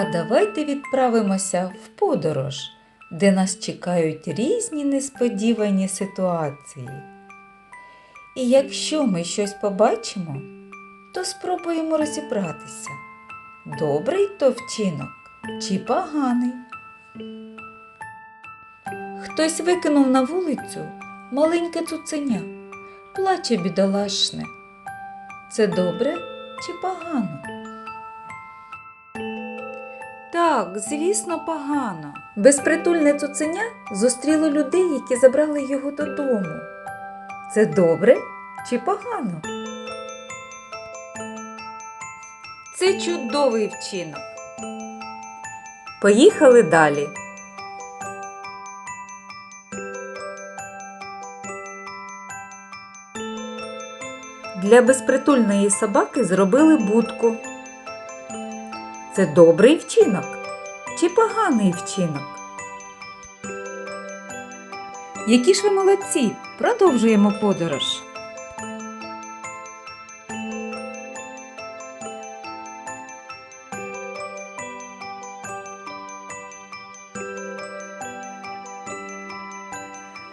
А давайте відправимося в подорож, де нас чекають різні несподівані ситуації. І якщо ми щось побачимо, то спробуємо розібратися, добрий то вчинок чи поганий. Хтось викинув на вулицю маленьке цуценя, плаче бідолашне. Це добре чи погано? Так, звісно, погано. Безпритульне цуценя зустріло людей, які забрали його додому. Це добре чи погано? Це чудовий вчинок. Поїхали далі. Для безпритульної собаки зробили будку. Це добрий вчинок чи поганий вчинок? Які ж ви молодці! Продовжуємо подорож.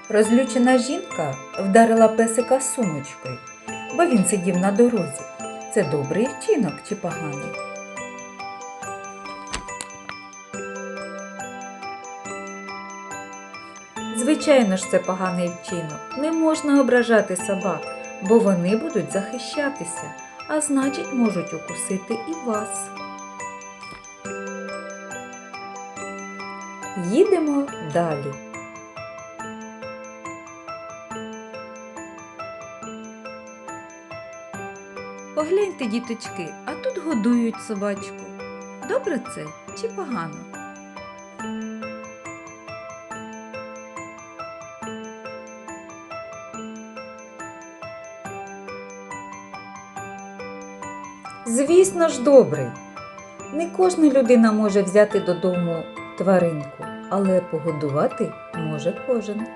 Розлючена жінка вдарила песика сумочкою, бо він сидів на дорозі. Це добрий вчинок чи поганий? Звичайно ж, це поганий вчинок. Не можна ображати собак, бо вони будуть захищатися, а значить можуть укусити і вас. Їдемо далі. Погляньте, діточки, а тут годують собачку. Добре це чи погано? Звісно ж, добрий. Не кожна людина може взяти додому тваринку, але погодувати може кожен.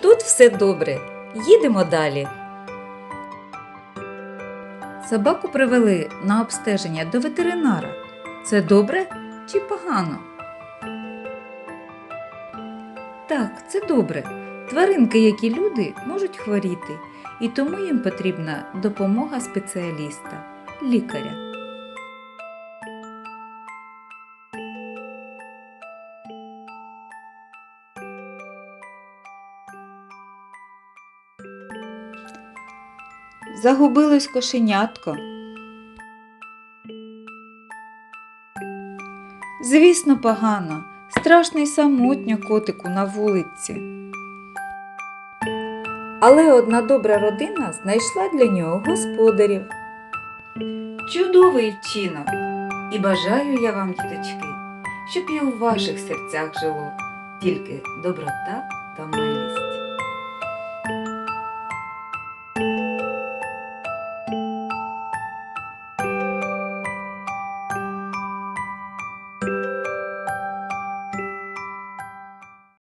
Тут все добре. Їдемо далі. Собаку привели на обстеження до ветеринара. Це добре чи погано? Так, це добре. Тваринки, як і люди, можуть хворіти, і тому їм потрібна допомога спеціаліста, лікаря. Загубилось кошенятко. Звісно, погано. Страшно й самотньо котику на вулиці. Але одна добра родина знайшла для нього господарів. Чудовий вчинок! І бажаю я вам, діточки, щоб і у ваших серцях жило тільки доброта та милість.